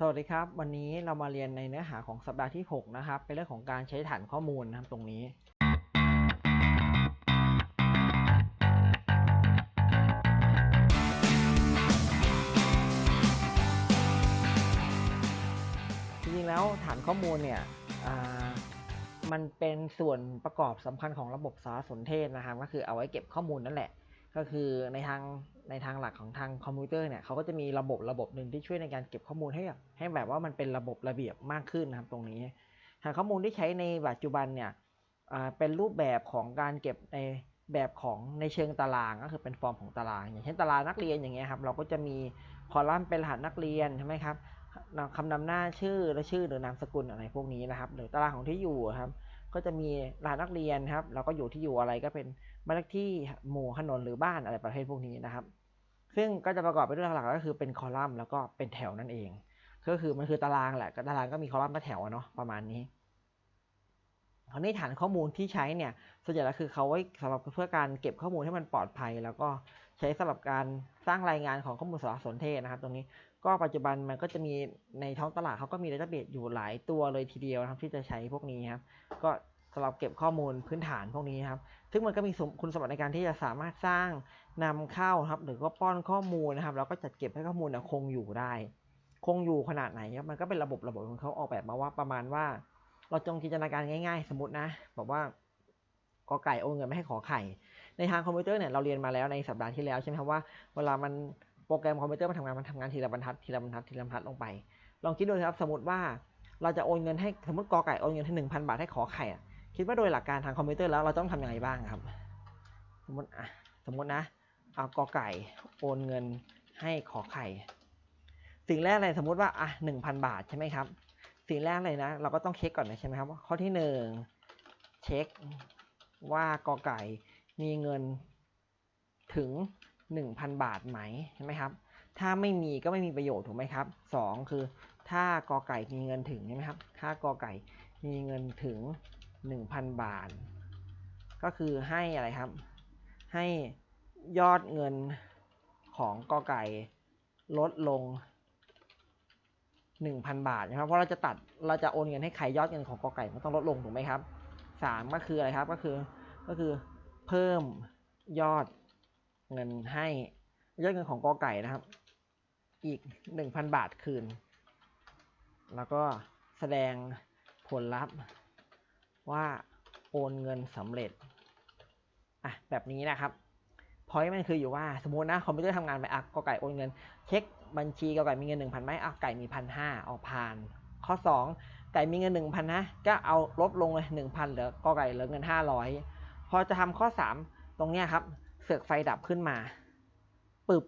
สวัสดีครับ วันนี้เรามาเรียนในเนื้อหาของสัปดาห์ที่ 6 นะครับ เป็นเรื่องของการใช้ฐานข้อมูลนะครับตรงนี้ จริงๆแล้วฐานข้อมูลเนี่ยมันเป็นส่วนประกอบสำคัญของระบบสารสนเทศนะครับ ก็คือเอาไว้เก็บข้อมูลนั่นแหละ ก็คือในทาง ในทางหลักของทางคอมพิวเตอร์เนี่ยเขาก็จะมีระบบระบบหนึ่งที่ช่วยในการเก็บข้อมูลให้แบบให้แบบว่ามันเป็นระบบระเบียบมากขึ้นนะครับตรงนี้ฐาข้อมูลที่ใช้ในปัจจุบันเนี่ยเป็นรูปแบบของการเก็บในแบบของในเชิงตารางก็คือเป็นฟอร์มของตาราง อย่างเช่นตารางนักเรียนอย่างเงี้ยครับเราก็จะมีคอลัมน์เป็นรหัสนักเรียนใช่ไหมครับคำนำหน้าชื่อและชื่อหรือนามสกุลอะไรพวกนี้นะครับ หรือตารางของที่อยู่ครับ ก็จะมีรหัสนักเรียนครับ เราก็อยู่ที่อยู่อะไรก็เป็นบ้านเลขที่หมู่ถนนหรือบ้านอะไรประเภทพวกนี้นะครับ ซึ่งก็จะประกอบไปด้วยหลักๆก็คือเป็นคอลัมน์แล้วก็เป็นแถวนั่นเอง ก็คือมันคือตารางแหละตารางก็มีคอลัมน์และแถวเนาะประมาณนี้คราวนี้ฐานข้อมูลที่ใช้เนี่ยส่วนใหญ่แล้วคือเขาไว้สำหรับเพื่อการเก็บข้อมูลให้มันปลอดภัย แล้วก็ใช้สำหรับการสร้างรายงานของข้อมูลสารสนเทศนะครับ ตรงนี้ก็ปัจจุบันมันก็จะมีในท้องตลาดเขาก็มีดัตเตอร์เบสอยู่หลายตัวเลยทีเดียวนะครับที่จะใช้พวกนี้ครับก็ำหรับเก็บข้อมูลพื้นฐานพวกนี้ครับ ซึ่งมันก็มีคุณสมบัติในการที่จะสามารถสร้างนำเข้าครับ หรือก็ป้อนข้อมูลนะครับ แล้วก็จัดเก็บให้ข้อมูลคงอยู่ได้ คงอยู่ขนาดไหนครับ มันก็เป็นระบบระบบของเขาออกแบบมาว่าประมาณว่า เราจงจินตนาการง่าย ๆ สมมตินะบอกว่ากอไก่โอนเงินไม่ให้ขอไข่ ในทางคอมพิวเตอร์เนี่ยเราเรียนมาแล้วในสัปดาห์ที่แล้วใช่ไหมครับว่าเวลามันโปรแกรมคอมพิวเตอร์มันทำงานมันทำงานทีละบรรทัดทีละบรรทัดทีละบรรทัดลงไป ลองคิดดูครับสมมติว่าเราจะโอนเงินให้สมมติกอไก่โอนเงินให้หนึ่งพันบาทให้ขอไข่ คิดว่าโดยหลักการทางคอมพิวเตอร์แล้วเราต้องทำยังไงบ้างครับ สมมติอะสมมตินะเอากอไก่โอนเงินให้ขอไข่ สิ่งแรกเลยสมมติว่าอะหนึ่งพันบาทใช่ไหมครับ สิ่งแรกเลยนะ เราก็ต้องเช็คก่อนนะใช่ไหมครับข้อที่หนึ่งเช็คว่ากอไก่มีเงินถึงหนึ่งพันบาทไหมใช่ไหมครับ ถ้าไม่มีก็ไม่มีประโยชน์ถูกไหมครับสองคือถ้ากอไก่มีเงินถึงใช่ไหมครับ ถ้ากอไก่มีเงินถึง หนึ่งพันบาท ก็คือให้อะไรครับ ให้ยอดเงินของกอไก่ลดลงหนึ่งพันบาทนะครับ เพราะเราจะตัดเราจะโอนเงินให้ใครยอดเงินของกอไก่มันต้องลดลงถูกไหมครับสามก็คืออะไรครับก็คือก็คือเพิ่มยอดเงินให้ยอดเงินของกอไก่นะครับ อีกหนึ่งพันบาทคืน แล้วก็แสดงผลลัพธ์ ว่าโอนเงินสำเร็จอะแบบนี้นะครับพอยมันคืออยู่ว่าสมมตินะคอมพิวเตอร์ทำงานไปอะกอไก่โอนเงิน เช็คบัญชีกอไก่มีเงินหนึ่งพันไหมอะไก่มีพันห้าเอาผ่าน ข้อสองไก่มีเงินหนึ่งพันนะก็เอาลบลงเลยหนึ่งพันเหลือกอไก่เหลือเงินห้าร้อยพอจะทำข้อสามตรงเนี้ยครับ เสือกไฟดับขึ้นมาปึบ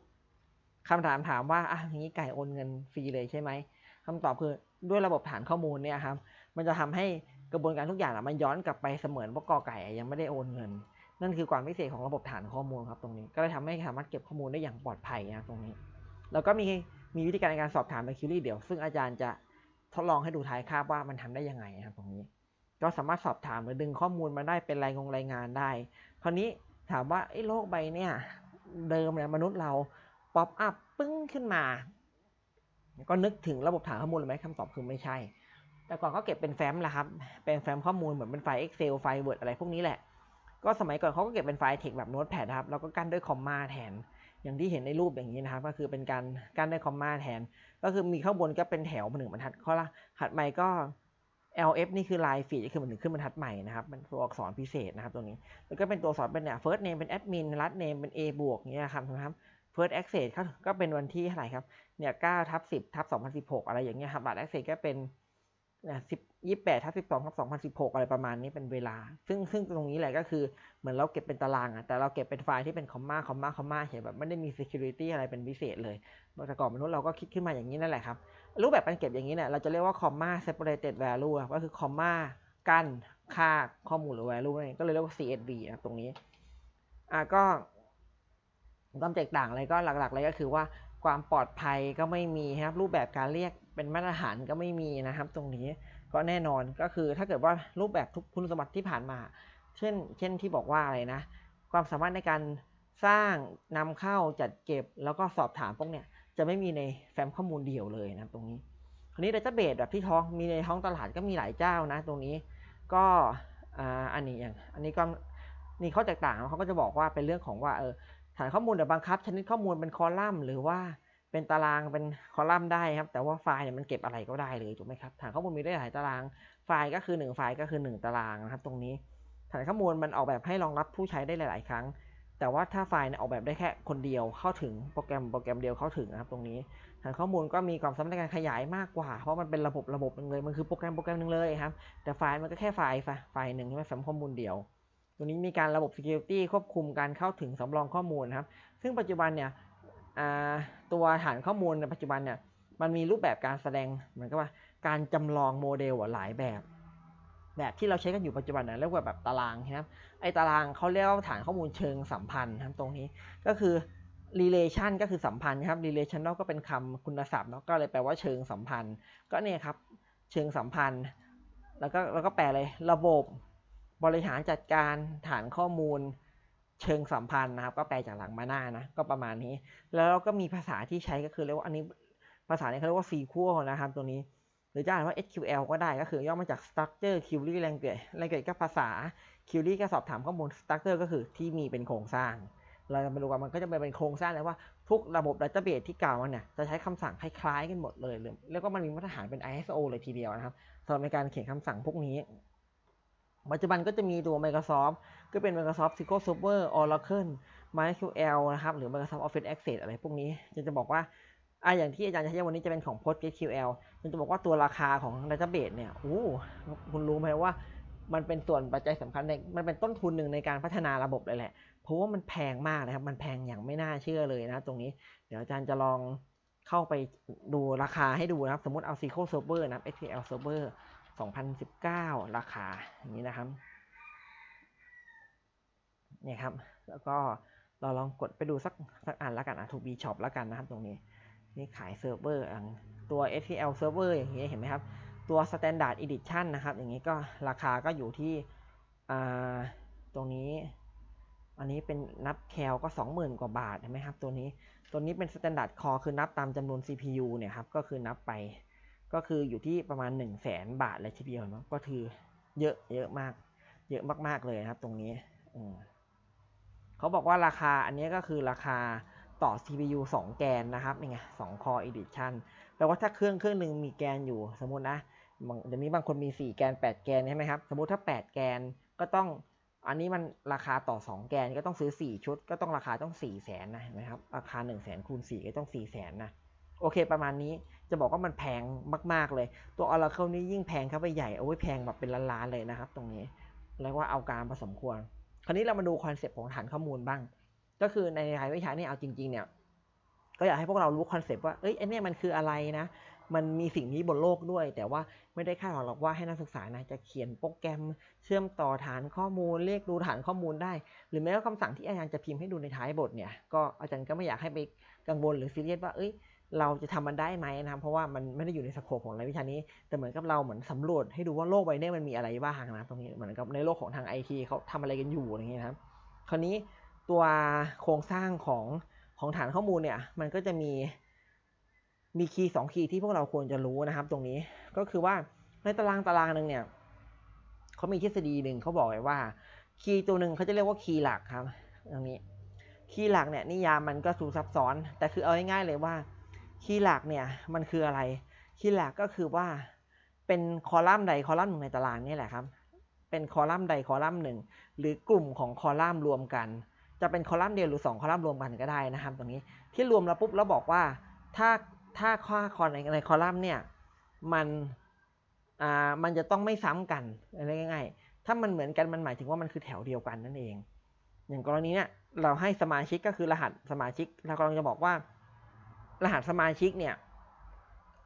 คำถามถามว่าอะอย่างนี้ไก่โอนเงินฟรีเลยใช่ไหมคำตอบคือด้วยระบบฐานข้อมูลเนี่ยครับ มันจะทำให้ กระบวนการทุกอย่างมันย้อนกลับไปเสมือนว่ากอไก่ยังไม่ได้โอนเงิน นั่นคือความพิเศษของระบบฐานข้อมูลครับตรงนี้ ก็เลยทำให้สามารถเก็บข้อมูลได้อย่างปลอดภัยนะตรงนี้ แล้วก็มีมีวิธีการในการสอบถามในคิวรี่เดี๋ยว ซึ่งอาจารย์จะทดลองให้ดูท้ายคาบว่ามันทำได้ยังไงนะครับตรงนี้ ก็สามารถสอบถามหรือดึงข้อมูลมาได้เป็นรายงงรายงานได้ คราวนี้ถามว่าไอ้โลกใบเนี่ยเดิมเนี่ยมนุษย์เราป๊อปอัพปึ้งขึ้นมา ก็นึกถึงระบบฐานข้อมูลเลยไหมคำตอบคือไม่ใช่ แต่ก่อนก็เก็บเป็นแฟ้มแหละครับ เป็นแฟ้มข้อมูลเหมือนเป็นไฟล์ Excel ไฟล์ Word อะไรพวกนี้แหละ ก็สมัยก่อนเขาก็เก็บเป็นไฟล์เทคแบบโน้ตแพดครับ แล้วก็กั้นด้วยคอมมาแทน อย่างที่เห็นในรูปอย่างนี้นะครับ ก็คือเป็นการกั้นด้วยคอมมาแทน ก็คือมีข้างบนก็เป็นแถวมาหนึ่งบรรทัดข้อละหัดใหม่ก็ LF นี่คือลายฟีดคือมันถึงขึ้นบรรทัดใหม่นะครับเป็นตัวอักษรพิเศษนะครับตรงนี้ แล้วก็เป็นตัวอักษรเป็นเนี่ย first name เป็น admin last name เป็น A บวกเงี้ยครับนะครับ first access ก็เป็นวันที่เท่าไหร่ครับ เนี่ย9ทับ10ทับ2016 อะไรอย่างเงี้ยครับบัตร access ก็เป็น สิบยี่แปดทับสิบสองทับสองพันสิบหกอะไรประมาณนี้เป็นเวลา ซึ่งซึ่งตรงนี้แหละก็คือเหมือนเราเก็บเป็นตารางอะแต่เราเก็บเป็นไฟล์ที่เป็นคอมมาคอมมาคอมมาเฉยแบบไม่ได้มี security อะไรเป็นพิเศษเลยแต่ก่อนมนุษย์เราก็คิดขึ้นมาอย่างนี้นั่นแหละครับ รูปแบบการเก็บอย่างนี้เนี่ยเราจะเรียกว่า comma separated value ก็คือ comma กั้นค่าข้อมูลหรือ value นั่นเองก็เลยเรียกว่า CSV นะตรงนี้อ่าก็ความแตกต่างอะไรก็หลักๆเลยก็คือว่า ความปลอดภัยก็ไม่มีครับ รูปแบบการเรียกเป็นมาตรฐานก็ไม่มีนะครับ ตรงนี้ก็แน่นอนก็คือถ้าเกิดว่ารูปแบบทุกคุณสมบัติที่ผ่านมา เช่น เช่นที่บอกว่าอะไรนะ ความสามารถในการสร้างนำเข้าจัดเก็บ แล้วก็สอบถามพวกเนี้ยจะไม่มีในแฟ้มข้อมูลเดี่ยวเลยนะตรงนี้ราวนี้ดัตเตอร์เบสแบบที่ท้องมีในท้องตลาดก็มีหลายเจ้านะ ตรงนี้ก็อ่าอันนี้อย่างอันนี้ก็นี่ข้อแตกต่างเขาก็จะบอกว่าเป็นเรื่องของว่าเออ ฐานข้อมูลแบบบังคับ ชนิดข้อมูลเป็นคอลัมน์หรือว่าเป็นตารางเป็นคอลัมน์ได้ครับ แต่ว่าไฟล์เนี่ยมันเก็บอะไรก็ได้เลยถูกไหมครับฐานข้อมูลมีได้หลายตาราง ไฟล์ก็คือ 1 ไฟล์ก็คือ 1 ตารางนะครับ ตรงนี้ ฐานข้อมูลมันออกแบบให้รองรับผู้ใช้ได้หลาย ๆ ครั้ง แต่ว่าถ้าไฟล์เนี่ยออกแบบได้แค่คนเดียวเข้าถึงโปรแกรมโปรแกรมเดียวเข้าถึงนะครับ ตรงนี้ ฐานข้อมูลก็มีความสามารถในการขยายมากกว่า เพราะมันเป็นระบบระบบหนึงเลย มันคือโปรแกรมโปรแกรมหนึ่งเลยครับ แต่ไฟล์มันก็แค่ไฟล์ไฟล์ไฟล์หนึ่งใช่ไหมสำหรับข้อมูลเดียว ตัวนี้มีการระบบ security ควบคุมการเข้าถึงสำรองข้อมูลนะครับ ซึ่งปัจจุบันเนี่ยตัวฐานข้อมูลในปัจจุบันเนี่ยมันมีรูปแบบการแสดงเหมือนกับว่าการจำลองโมเดลอะหลายแบบ แบบที่เราใช้กันอยู่ปัจจุบันนะเรียกว่าแบบตารางนะครับไอ้ตารางเขาเรียกว่าฐานข้อมูลเชิงสัมพันธ์นะครับตรงนี้ก็คือ relation ก็คือสัมพันธ์ครับ relational ก็เป็นคำคุณศัพท์เนาะก็เลยแปลว่าเชิงสัมพันธ์ ก็เนี่ยครับเชิงสัมพันธ์ แล้วก็แล้วก็แปลเลยระบบ บริหารจัดการฐานข้อมูลเชิงสัมพันธ์นะครับ ก็แปลจากหลังมาหน้านะ ก็ประมาณนี้ แล้วเราก็มีภาษาที่ใช้ก็คือเรียกว่าอันนี้ภาษานี้เขาเรียกว่า SQL นะครับ ตัวนี้ หรือจะอ่านว่า SQL ก็ได้ก็คือย่อมาจาก structure query language language ก็ภาษา query ก็สอบถามข้อมูล structure ก็คือที่มีเป็นโครงสร้าง เราจะมาดูว่ามันก็จะเป็นโครงสร้างเลยว่าทุกระบบ database ที่กล่าวมาเนี่ยจะใช้คำสั่งคล้ายๆกันหมดเลยหรือแล้วก็มันมีมาตรฐานเป็น ISO เลยทีเดียวนะครับสำหรับในการเขียนคำสั่งพวกนี้ ปัจจุบันก็จะมีตัว Microsoft ก็เป็น Microsoft SQL Server Oracle MySQL นะครับ หรือ Microsoft Office Access อะไรพวกนี้จะจะบอกว่าอะอย่างที่อาจารย์จะใช้วันนี้จะเป็นของ PostgreSQL จะบอกว่าตัวราคาของ Database เนี่ยโอ้คุณรู้ไหมว่ามันเป็นส่วนปัจจัยสำคัญในมันเป็นต้นทุนหนึ่งในการพัฒนาระบบเลยแหละ เพราะว่ามันแพงมากนะครับ มันแพงอย่างไม่น่าเชื่อเลยนะ ตรงนี้ เดี๋ยวอาจารย์จะลองเข้าไปดูราคาให้ดูนะครับ สมมติเอา SQL Server นะ SQL Server 2019 ราคาอย่างนี้นะครับเนี่ยครับ แล้วก็เราลองกดไปดูสักสักอันแล้วกันอะ 2B Shop แล้วกันนะครับตรงนี้ นี่ขายเซิร์ฟเวอร์ตัว SQL Server อย่างนี้เห็นไหมครับ ตัว Standard Edition นะครับ อย่างนี้ก็ราคาก็อยู่ที่ตรงนี้ อันนี้เป็นนับแคลก็ 20,000 กว่าบาทเห็นไหมครับ ตัวนี้ ตัวนี้เป็น Standard Core คือนับตามจำนวน CPU เนี่ยครับ ก็คือนับไป ก็คืออยู่ที่ประมาณ 1 0 0 0 0แสนบาทเลยทีเดียวเนาะก็คือเยอะเยอะมาก เยอะมากๆเลยนะครับ ตรงนี้อเขาบอกว่าราคาอันนี้ก็คือราคาต่อ CPU 2 แกนนะครับนี่ไง2 Core Edition แปลว่าถ้าเครื่องเครื่องหนึ่งมีแกนอยู่สมมตินะเดี๋ยวนี้บางคนมี 4 แกน 8 แกนใช่ไหมครับ สมมติถ้า 8 แกนก็ต้องอันนี้มันราคาต่อ 2 แกนก็ต้องซื้อ 4 ชุด ก็ต้องราคาต้อง4 0 0แสนนะเห็นไหมครับ ราคา1 0 0 0 0แสนคูณ4ก็ต้อง4 0 0แสนนะ โอเค ประมาณนี้จะบอกว่ามันแพงมาก ๆ เลย ตัว Oracle นี่ยิ่งแพงเข้าไปใหญ่โอ้ยแพงแบบเป็นล้านๆเลยนะครับ ตรงนี้เรียกว่าเอาการผสมควร คราวนี้เรามาดูคอนเซปต์ของฐานข้อมูลบ้าง ก็คือในรายวิชานี่เอาจริง ๆ เนี่ย ก็อยากให้พวกเรารู้คอนเซปต์ว่าเอ้ยไอเนี่ยมันคืออะไรนะ มันมีสิ่งนี้บนโลกด้วย แต่ว่าไม่ได้คาดหวังหรอกว่าให้นักศึกษานะจะเขียนโปรแกรมเชื่อมต่อฐานข้อมูล เรียกดูฐานข้อมูลได้ หรือแม้ว่าคำสั่งที่อาจารย์จะพิมพ์ให้ดูในท้ายบทเนี่ย ก็อาจารย์ก็ไม่อยากให้ไปกังวลหรือซีเรียสว่าเอ้ย เราจะทำมันได้ไหมนะครับเพราะว่ามันไม่ได้อยู่ในสโคปของรายวิชานี้ แต่เหมือนกับเราเหมือนสำรวจให้ดูว่าโลกใบนี้มันมีอะไรบ้างนะตรงนี้เหมือนกับในโลกของทางไอทีเขาทำอะไรกันอยู่อย่างเงี้ยครับ คราวนี้ตัวโครงสร้างของของฐานข้อมูลเนี่ย มันก็จะมีมีคีย์สองคีย์ที่พวกเราควรจะรู้นะครับ ตรงนี้ก็คือว่าในตารางตารางหนึ่งเนี่ยเขามีทฤษฎีหนึ่งเขาบอกไว้ว่าคีย์ตัวหนึ่งเขาจะเรียกว่าคีย์หลักครับตรงนี้คีย์หลักเนี่ยนิยามมันก็สูซับซ้อน แต่คือเอาง่ายๆเลยว่า คีย์หลักเนี่ยมันคืออะไร คีย์หลักก็คือว่าเป็นคอลัมน์ใดคอลัมน์หนึ่งในตารางนี่แหละครับ เป็นคอลัมน์ใดคอลัมน์หนึ่งหรือกลุ่มของคอลัมน์รวมกัน จะเป็นคอลัมน์เดียวหรือ 2 คอลัมน์รวมกันก็ได้นะครับ ตรงนี้ที่รวมแล้วปุ๊บแล้วบอกว่าถ้าถ้าข้อคอในในคอลัมน์เนี่ยมันอ่ามันจะต้องไม่ซ้ำกันอะไรง่ายๆ ถ้ามันเหมือนกันมันหมายถึงว่ามันคือแถวเดียวกันนั่นเอง อย่างกรณีเนี้ยเราให้สมาชิกก็คือรหัสสมาชิกเรากำลังจะบอกว่า รหัสสมาชิกเนี่ย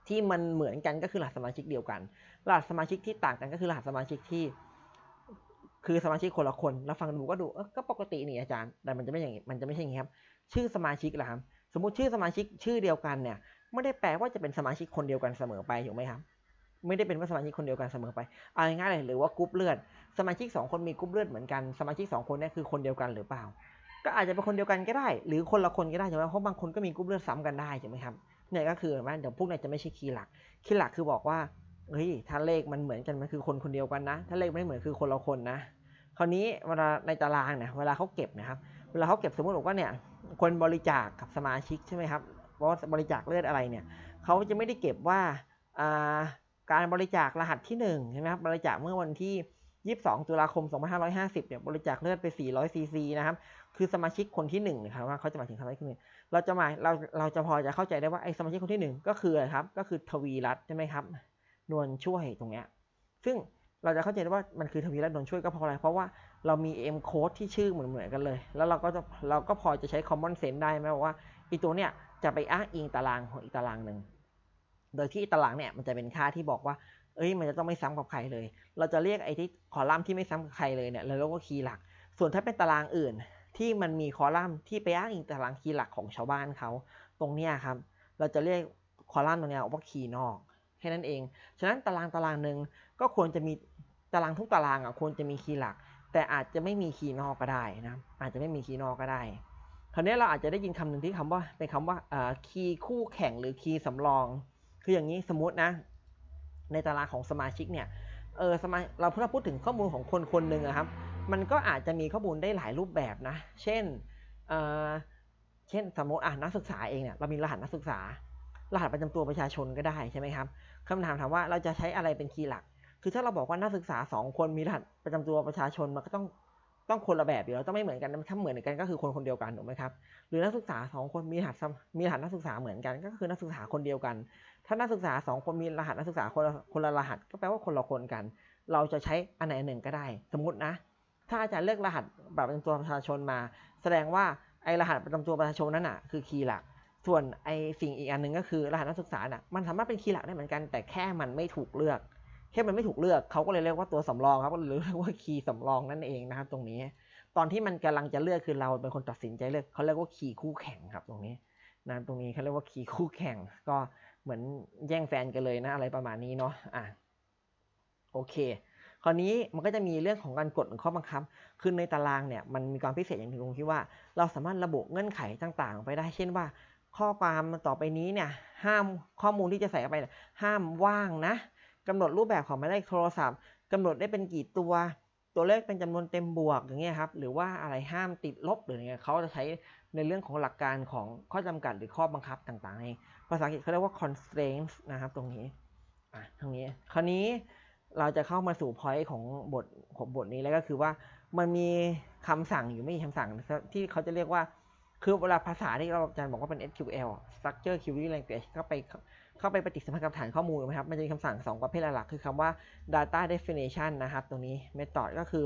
ที่มันเหมือนกันก็คือรหัสสมาชิกเดียวกัน รหัสสมาชิกที่ต่างกันก็คือรหัสสมาชิกที่ คือสมาชิกคนละคน แล้วฟังดูก็ดูเออก็ปกตินี่อาจารย์ แต่มันจะไม่อย่างมันจะไม่ใช่อย่างนี้ครับ ชื่อสมาชิกละครับ สมมติชื่อสมาชิกชื่อเดียวกันเนี่ย ไม่ได้แปลว่าจะเป็นสมาชิกคนเดียวกันเสมอไปถูกไหมครับ ไม่ได้เป็นว่าสมาชิกคนเดียวกันเสมอไป เอาง่ายๆเลยหรือว่ากรุ๊ปเลือด สมาชิกสองคนมีกรุ๊ปเลือดเหมือนกัน สมาชิกสองคนนี่คือคนเดียวกันหรือเปล่า ก็อาจจะเป็นคนเดียวกันก็ได้ หรือคนละคนก็ได้ใช่ไหมเพราะบางคนก็มีกรุ๊ปเลือดซ้ำกันได้ใช่ไหมครับเนี่ยก็คือเห็นไหมเดี๋ยวพวกนี่ยจะไม่ใช่คีย์หลัก คีย์หลักคือบอกว่าเฮ้ยถ้าเลขมันเหมือนกันมันคือคนคนเดียวกันนะ ถ้าเลขไม่เหมือนคือคนละคนนะ คราวนี้เวลาในตารางเนี่ยเวลาเขาเก็บนะครับ เวลาเขาเก็บสมมติบอกว่าเนี่ยคนบริจาคกับสมาชิกใช่ไหมครับว่าบริจาคเลือดอะไรเนี่ยเขาจะไม่ได้เก็บว่าอ่าการบริจาครหัสที่1ใช่ไหมครับบริจาคเมื่อวันที่ 22 ตุลาคม 2550เนี่ยบริจาคเลือดไป 400 ซีซีนะครับ คือสมาชิกคนที่1นะครับว่าเขาจะหมายถึงสมาชิกคนนี้เราจะหมายเราเราจะพอจะเข้าใจได้ว่าไอ้สมาชิกคนที่1ก็คืออะไรครับ ก็คือทวีรัตใช่ไหมครับนวลช่วยตรงเนี้ยซึ่งเราจะเข้าใจได้ว่ามันคือทวีรัตนวลช่วยก็เพราะอะไรเพราะว่าเรามี M code ที่ชื่อเหมือนเหมือนกันเลย แล้วเราก็จะเราก็พอจะใช้ common sense ได้ไหมว่าอีตัวเนี้ยจะไปอ้างอิงตารางของอีกตารางหนึ่งโดยที่ตารางเนี่ยมันจะเป็นค่าที่บอกว่าเอ้ยมันจะต้องไม่ซ้ำกับใครเลย เราจะเรียกไอ้ที่คอลัมน์ที่ไม่ซ้ำกับใครเลยเนี่ยเราเรียกว่าคีย์หลัก ส่วนถ้าเป็นตารางอื่น ที่มันมีคอลัมน์ที่ไปอ้างอิงตารางคีย์หลักของชาวบ้านเขา ตรงนี้ครับ เราจะเรียกคอลัมน์ตรงนี้ว่าคีย์นอกแค่นั้นเอง ฉะนั้นตารางตารางหนึ่งก็ควรจะมีตารางทุกตารางอะควรจะมีคีย์หลัก แต่อาจจะไม่มีคีย์นอกก็ได้นะอาจจะไม่มีคีย์นอกก็ได้คราวนี้เราอาจจะได้ยินคำหนึ่งที่คำว่าเป็นคำว่าคีย์คู่แข่งหรือคีย์สำรอง คืออย่างนี้สมมตินะ ในตารางของสมาชิกเนี่ยเออสมาเราเพิ่งพูดถึงข้อมูลของคนคนหนึ่งครับ มันก็อาจจะมีข้อมูลได้หลายรูปแบบนะ เช่นเออเช่นสมมติอะนักศึกษาเองเนี่ยเรามีรหัสนักศึกษา รหัสประจำตัวประชาชนก็ได้ใช่ไหมครับคำถามถามว่าเราจะใช้อะไรเป็นคีย์หลัก คือถ้าเราบอกว่านักศึกษา 2 คนมีรหัสประจำตัวประชาชนมันก็ต้องต้องคนละแบบอยู่แล้วต้องไม่เหมือนกันถ้าเหมือนกันก็คือคนคนเดียวกันถูกไหมครับหรือนักศึกษาสองคนมีรหัสมีรหัสนักศึกษาเหมือนกัน ก็คือนักศึกษาคนเดียวกัน ถ้านักศึกษาสองคนมีรหัสนักศึกษาคนละคนละรหัส ก็แปลว่าคนละคนกัน เราจะใช้อันไหนหนึ่งก็ได้ สมมตินะ ถ้าอาจารย์เลือกรหัสบัตรประจำตัวประชาชนมา แสดงว่าไอรหัสประจำตัวประชาชนนั่นน่ะคือคีย์หลัก ส่วนไอสิ่งอีกอันหนึ่งก็คือรหัสนักศึกษาน่ะมันสามารถเป็นคีย์หลักได้เหมือนกัน แต่แค่มันไม่ถูกเลือก แค่มันไม่ถูกเลือกเขาก็เลยเรียกว่าตัวสำรองครับหรือเรียกว่าคีย์สำรองนั่นเองนะครับ ตรงนี้ ตอนที่มันกำลังจะเลือกคือเราเป็นคนตัดสินใจเลือกเขาเรียกว่าคีย์คู่แข่งครับตรงนี้นะตรงนี้เขาเรียกว่าคีย์คู่แข่ง ก็เหมือนแย่งแฟนกันเลยนะอะไรประมาณนี้เนาะอะโอเค คราวนี้มันก็จะมีเรื่องของการกดข้อบังคับ คือในตารางเนี่ยมันมีความพิเศษอย่างหนึ่งตรงที่ว่า เราสามารถระบุเงื่อนไขต่างๆ ไปได้ เช่นว่า ข้อความต่อไปนี้เนี่ยห้ามข้อมูลที่จะใส่เข้าไปห้ามว่างนะกำหนดรูปแบบของหมายเลขโทรศัพท์กำหนดได้เป็นกี่ตัวตัวเลขเป็นจำนวนเต็มบวกอย่างเงี้ยครับหรือว่าอะไรห้ามติดลบหรืออย่างเงี้ยเขาจะใช้ในเรื่องของหลักการของข้อจำกัดหรือข้อบังคับต่างๆเองภาษาอังกฤษเขาเรียกว่า constraints นะครับตรงนี้อะตรงนี้ คราวนี้ เราจะเข้ามาสู่ point ของบทของบทนี้แล้วก็คือว่ามันมีคำสั่งอยู่ไม่กี่คำสั่งที่เขาจะเรียกว่า คือเวลาภาษาที่เราอาจารย์บอกว่าเป็น SQL structure query language เข้าไปเข้าไปปฏิสัมพันธ์กับฐานข้อมูลนะครับ มันจะมีคำสั่ง 2 ประเภทหลักคือคำว่า data definition นะครับ ตรงนี้ method ก็คือ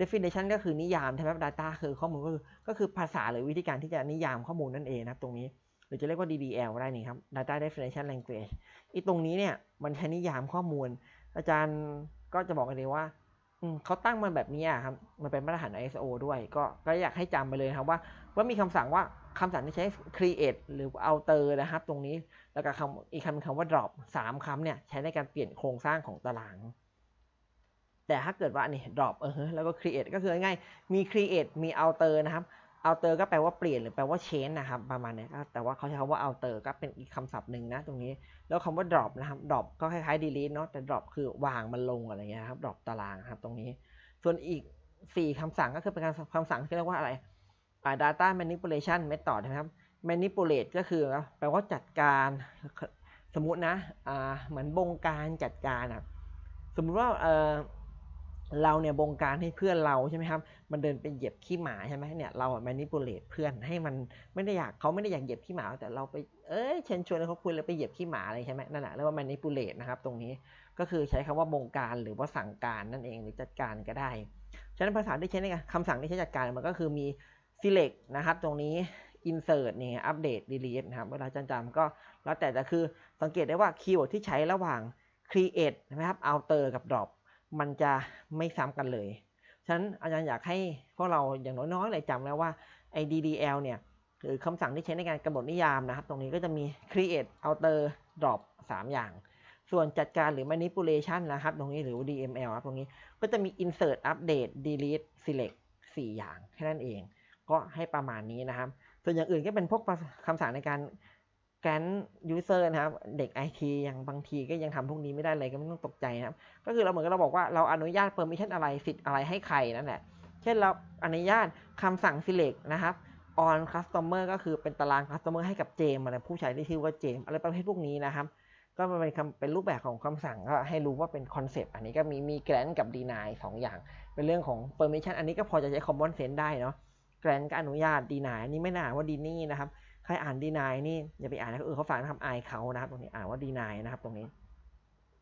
definition ก็คือนิยามใช่ไหม data คือข้อมูลก็คือก็คือภาษาหรือวิธีการที่จะนิยามข้อมูลนั่นเองนะครับ ตรงนี้ หรือจะเรียกว่า DDL ได้นี่ครับ data definition language อีตรงนี้เนี่ยมันใช้นิยามข้อมูล อาจารย์ก็จะบอกเลยว่าเขาตั้งมันแบบนี้ครับ มันเป็นมาตรฐาน ISO ด้วย ก็ก็อยากให้จำไปเลยครับว่า ว่ามีคำสั่งว่าคำสั่งที่ใช้ create หรือ alter นะครับ ตรงนี้ แล้วก็คำอีกคำคำว่า drop สามคำเนี่ย ใช้ในการเปลี่ยนโครงสร้างของตาราง แต่ถ้าเกิดว่านี่ drop เออแล้วก็ create ก็คือง่ายมี create มี alter นะครับ alter ก็แปลว่าเปลี่ยนหรือแปลว่า change นะครับประมาณนี้แต่ว่าเขาใช้คำว่า alter ก็เป็นอีกคำศัพท์หนึ่งนะตรงนี้ แล้วคำว่า drop นะครับ drop ก็คล้ายๆ delete เนาะแต่ drop คือวางมันลงอะไรเงี้ยครับ drop ตารางครับตรงนี้ ส่วนอีก 4คำสั่งก็คือเป็นการคำสั่งที่เรียกว่าอะไร data manipulation method นะครับ manipulate ก็คือแปลว่าจัดการสมมุตินะเหมือนบงการจัดการอะสมมุติว่าเเราเนี่ยบงการให้เพื่อนเราใช่ไหมครับ มันเดินไปเหยียบขี้หมาใช่ไหมเนี่ยเราอะ manipulate เพื่อนให้มันไม่ได้อยากเขาไม่ได้อยากเหยียบขี้หมา แต่เราไปเอ้ยเชิญชวนเขาคุยแล้วไปเหยียบขี้หมาอะไรใช่ไหมนั่นแหละเรียกว่า manipulate นะครับ ตรงนี้ก็คือใช้คำว่าบงการหรือว่าสั่งการนั่นเองหรือจัดการก็ได้ฉะนั้นภาษาที่ใช้ในคำสั่งที่ใช้จัดการมันก็คือมี select นะครับตรงนี้ insert นี่ update delete นะครับเวลาจำก็แล้วแต่จะคือสังเกตได้ว่าคีย์เวิร์ดที่ใช้ระหว่าง create นะครับ alter กับ drop มันจะไม่ซ้ำกันเลย ฉะนั้นอาจารย์อยากให้พวกเราอย่างน้อยๆเลยจำแล้วว่าไอ้ DDL เนี่ยคือคำสั่งที่ใช้ในการกำหนดนิยามนะครับ ตรงนี้ก็จะมี create alter drop 3 อย่าง ส่วนจัดการหรือ manipulation นะครับ ตรงนี้หรือ DML ครับตรงนี้ก็จะมี insert update delete select 4 อย่างแค่นั้นเอง ก็ให้ประมาณนี้นะครับ ส่วนอย่างอื่นก็เป็นพวกคำสั่งในการ แกนยูเซอร์นะครับ เด็กไอทีอย่างบางทีก็ยังทำพวกนี้ไม่ได้เลยก็ไม่ต้องตกใจนะครับ ก็คือเราเหมือนกับเราบอกว่าเราอนุญาตเปอร์มิชันอะไรสิทธิ์อะไรให้ใครนั่นแหละ เช่นเราอนุญาตคำสั่ง select นะครับ on customer ก็คือเป็นตาราง customer ให้กับเจมอะไรผู้ใช้ที่ชื่อว่าเจมอะไรประเภทพวกนี้นะครับ ก็มันเป็นคำเป็นรูปแบบของคำสั่งก็ให้รู้ว่าเป็นคอนเซปต์อันนี้ก็มีมี grant กับ deny สองอย่าง เป็นเรื่องของ permission อันนี้ก็พอจะใช้ common sense ได้เนาะ grant ก็อนุญาต deny อันนี้ไม่น่าอ่าดีนว่นะครับ ใครอ่าน deny นี่อย่าไปอ่านนะเออเขาฝากนะครับอายเขานะครับตรงนี้อ่านว่า deny นะครับตรงนี้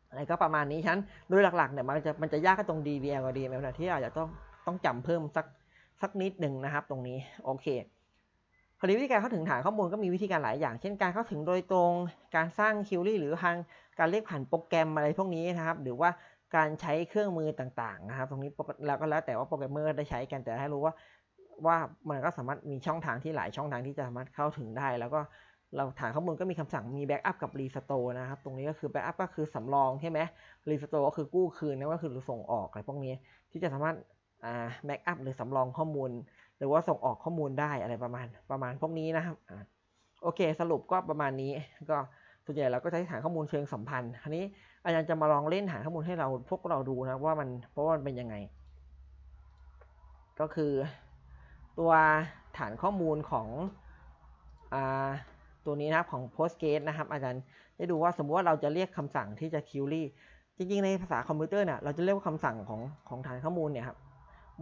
อะไรก็ประมาณนี้ฉันโดยหลักๆเนี่ยมันจะมันจะยากแค่ตรง DVL กับ DML นะที่อาจจะต้องต้องจำเพิ่มสักสักนิดหนึ่งนะครับ ตรงนี้โอเคคราวนี้วิธีการเข้าถึงฐานข้อมูลก็มีวิธีการหลายอย่าง เช่นการเข้าถึงโดยตรงการสร้างคิวรี่หรือทางการเรียกผ่านโปรแกรมอะไรพวกนี้นะครับ หรือว่าการใช้เครื่องมือต่างๆนะครับ ตรงนี้แล้วก็แล้วแต่ว่าโปรแกรมเมอร์ได้ใช้กันแต่ให้รู้ว่า ว่ามันก็สามารถมีช่องทางที่หลายช่องทางที่จะสามารถเข้าถึงได้ แล้วก็เราฐานข้อมูลก็มีคำสั่งมีแบ็กอัพกับรีสโตร์นะครับ ตรงนี้ก็คือแบ็กอัพก็คือสำรองใช่ไหมรีสโตร์ก็คือกู้คืนนะก็คือส่งออกอะไรพวกนี้ที่จะสามารถอ่าแบ็กอัพหรือสำรองข้อมูล หรือว่าส่งออกข้อมูลได้อะไรประมาณประมาณพวกนี้นะครับโอเค สรุปก็ประมาณนี้ก็ส่วนใหญ่เราก็ใช้ฐานข้อมูลเชิงสัมพันธ์อันนี้อาจารย์จะมาลองเล่นฐานข้อมูลให้เราพวกเราดูนะว่ามันเพราะว่ามันเป็นยังไง ก็คือ ตัวฐานข้อมูลของอตัวนี้นะครับของ Postgres นะครับ อาจารย์ได้ดูว่าสมมติว่าเราจะเรียกคำสั่งที่จะ query จริง ๆ ในภาษาคอมพิวเตอร์เนี่ยเราจะเรียกว่าคำสั่งของของฐานข้อมูลเนี่ยครับ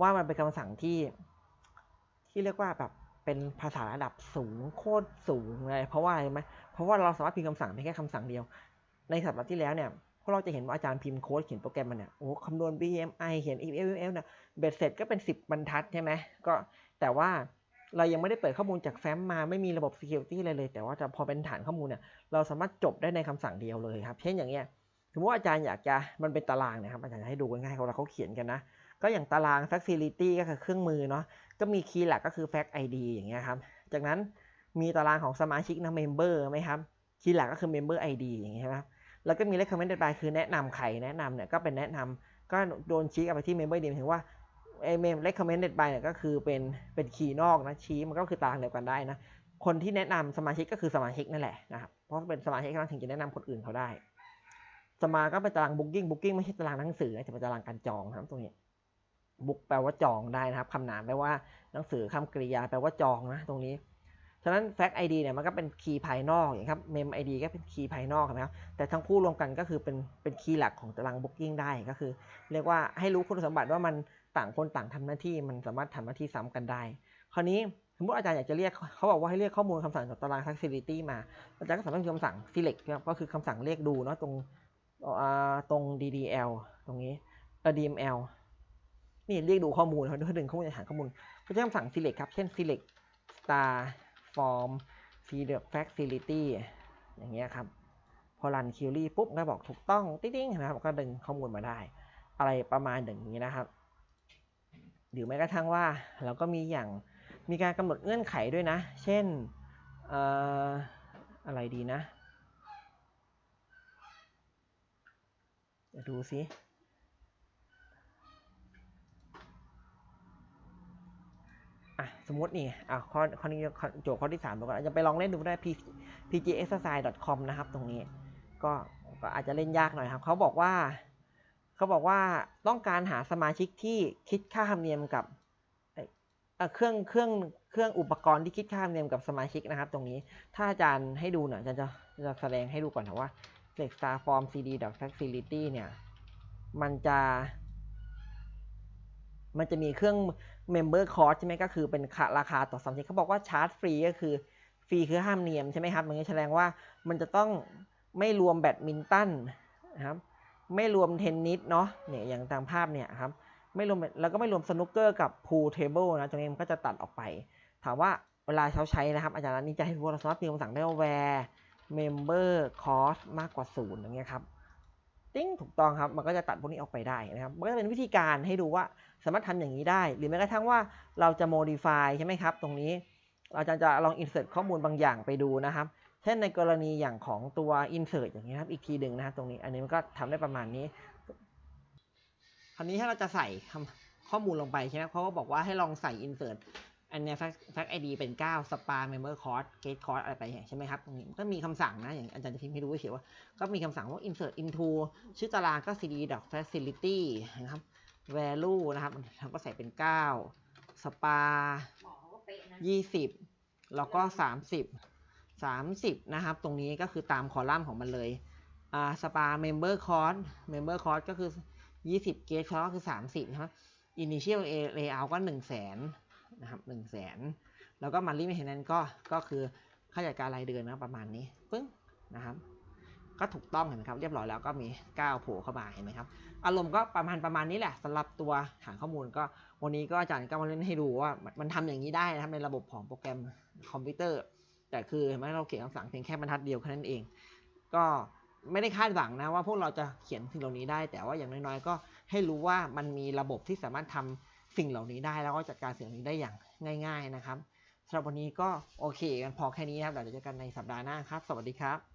ว่ามันเป็นคำสั่งที่ที่เรียกว่าแบบเป็นภาษาระดับสูงโคตรสูงเลยเพราะว่าอะไรไหมเพราะว่าเราสามารถพิมพ์คำสั่งได้แค่คำสั่งเดียว ในสัปดาห์ที่แล้วเนี่ยพวกเราจะเห็นว่าอาจารย์พิมพ์โค้ดเขียนโปรแกรมมันเนี่ยโอ้คำนวณ BMI เขียน EFL เนี่ยเบ็ดเสร็จก็เป็น 10 บรรทัดใช่ไหมก็ แต่ว่าเรายังไม่ได้เปิดข้อมูลจากแฟ้มมาไม่มีระบบ security อะไรเลย แต่ว่าจะพอเป็นฐานข้อมูลเนี่ยเราสามารถจบได้ในคำสั่งเดียวเลยครับ เช่นอย่างเงี้ยสมมติว่าอาจารย์อยากจะมันเป็นตารางนะครับอาจารย์ให้ดูง่ายๆเขาเราเขาเขียนกันนะ ก็อย่างตาราง facility ก็คือเครื่องมือเนาะก็มีคีย์หลักก็คือ fact id อย่างเงี้ยครับจากนั้นมีตารางของสมาชิกนะ member ไหมครับคีย์หลักก็คือ member id อย่างเงี้ยครับแล้วก็มี recommended by คือแนะนำใครแนะนำเนี่ยก็เป็นแนะนำก็โดนชี้กลับไปที่ member id หมายถึงว่า ไอ้ recommended by เนี่ยก็คือเป็นเป็นคีย์นอกนะชี้มันก็คือตารางเดียวกันได้นะคนที่แนะนำสมาชิกก็คือสมาชิกนั่นแหละนะครับเพราะเป็นสมาชิกเราถึงจะแนะนำคนอื่นเขาได้ สมาก็เป็นตาราง booking booking ไม่ใช่ตารางหนังสือนะแต่เป็นตารางการจองนะครับตรงนี้บุ๊กแปลว่าจองได้นะครับคำนามแปลว่าหนังสือคำกริยาแปลว่าจองนะตรงนี้ ฉะนั้น fact id เนี่ยมันก็เป็นคีย์ภายนอกอย่างครับ mem id ก็เป็นคีย์ภายนอกนะครับ แต่ทั้งคู่รวมกันก็คือเป็นเป็นคีย์หลักของตาราง booking ได้ก็คือ เรียกว่าให้รู้คุณสมบัติว่ามัน ต่างคนต่างทำหน้าที่มันสามารถทำหน้าที่ซ้ำกันได้ คราวนี้สมมติอาจารย์อยากจะเรียกเขาบอกว่าให้เรียกข้อมูลคำสั่งจากตาราง facility มา อาจารย์ก็สามารถมพ์คำสั่ง select ครับก็คือคำสั่งเรียกดูเนาะตรงตรง ddl ตรงนี้เออ dml นี่เรียกดูข้อมูลเขาดึงข้อมูลจากฐานข้อมูลเขาจะคำสั่ง select ครับ เช่น select star form feed facility อย่างเงี้ยครับ พอรัน query ปุ๊บก็บอกถูกต้อง ติ๊งๆนะครับ ก็ดึงข้อมูลมาได้ อะไรประมาณอย่างนี้นะครับ หรือแม้กระทั่งว่าเราก็มีอย่างมีการกำหนดเงื่อนไขด้วยนะ เช่นออะไรดีนะเดี๋ยวดูซิอะสมมตินี่อะข้อข้อนี้โจทย์ข้อที่3ดูกันอาจะไปลองเล่นดูได้ P- pgexercise.com นะครับ ตรงนี้ ก็ก็อาจจะเล่นยากหน่อยครับ เขาบอกว่า เขาบอกว่าต้องการหาสมาชิกที่คิดค่าธรรมเนียมกับเครื่องเครื่องเครื่องอุปกรณ์ที่คิดค่าธรรมเนียมกับสมาชิกนะครับ ตรงนี้ถ้าอาจารย์ให้ดูหน่อยอาจารย์จะจะแสดงให้ดูก่อนนะว่า select star form cd facility เนี่ย มันจะ มันจะมีเครื่อง member cost ใช่ไหมก็คือเป็นาราคาต่อสมาชิกเขาบอกว่าชาร์จฟรีก็คือฟรีคือห้ามเนียมใช่ไหมครับมันก็แสดงว่ามันจะต้องไม่รวมแบดมินตันนะครับ ไม่รวมเทนนิสเนาะเนี่ยอย่างตามภาพเนี่ยครับไม่รวมแล้วก็ไม่รวมสนุกเกอร์กับพูลเทเบิลนะตรงนี้มันก็จะตัดออกไป ถามว่าเวลาเขาใช้นะครับอาจารย์นี่จะให้พวกเราสามารถพิมพ์คำสั่งได้ว่า where member cost มากกว่าศูนย์อย่างเงี้ยครับติ้งถูกต้องครับมันก็จะตัดพวกนี้ออกไปได้นะครับมันก็จะเป็นวิธีการให้ดูว่าสามารถทำอย่างนี้ได้ หรือแม้กระทั่งว่าเราจะ modify ใช่ไหมครับ ตรงนี้อาจารย์จะลอง insert ข้อมูลบางอย่างไปดูนะครับ เช่นในกรณีอย่างของตัว insert อย่างนี้ครับ อีกทีหนึ่งนะครับตรงนี้ อันนี้มันก็ทำได้ประมาณนี้ คราวนี้ถ้าเราจะใส่ข้อมูลลงไปใช่ไหมเขาก็บอกว่าให้ลองใส่ insert อันนี้ fact fact id เป็น9 spa member cost gate cost อะไรไปอย่างใช่ไหมครับตรงนี้ก็มีคำสั่งนะ อย่างอาจารย์จะพิมพ์ให้ดูเฉยว่า ก็มีคำสั่งว่า insert into ชื่อตารางก็ cd dot facility นะครับ value นะครับเราก็ใส่เป็น9 spa หมอเขาก็เป๊ะนะยี่สิบแล้วก็สามสิบสามสิบนะครับ ตรงนี้ก็คือตามคอลัมน์ของมันเลยอ่าสปาเมมเบอร์คอร์สเมมเบอร์คอร์สก็คือยี่สิบเกจคอร์สก็คือสามสิบนะครับ initial layout ก็หนึ่งแสนนะครับหนึ่งแสนแล้วก็ monthly maintenance ก็ก็คือค่าจัดการรายเดือนนะประมาณนี้ปึ้งนะครับ ก็ถูกต้องเห็นไหมครับ เรียบร้อยแล้วก็มี 9 โผล่เข้ามาเห็นไหมครับ อารมณ์ก็ประมาณประมาณนี้แหละสำหรับตัวฐานข้อมูลก็วันนี้ก็อาจารย์ก็มาเล่นให้ดูว่ามันมันทำอย่างนี้ได้นะครับในระบบของโปรแกรมคอมพิวเตอร์ แต่คือเห็นไหมเราเขียนคำสั่งเพียงแค่บรรทัดเดียวแค่นั้นเอง ก็ไม่ได้คาดหวังนะว่าพวกเราจะเขียนสิ่งเหล่านี้ได้ แต่ว่าอย่างน้อยๆ ก็ให้รู้ว่ามันมีระบบที่สามารถทำสิ่งเหล่านี้ได้ แล้วก็จัดการสิ่งเหล่านี้ได้อย่างง่าย ๆนะครับสำหรับวันนี้ก็โอเคกันพอแค่นี้ครับเดี๋ยวเจอกันในสัปดาห์หน้าครับ สวัสดีครับ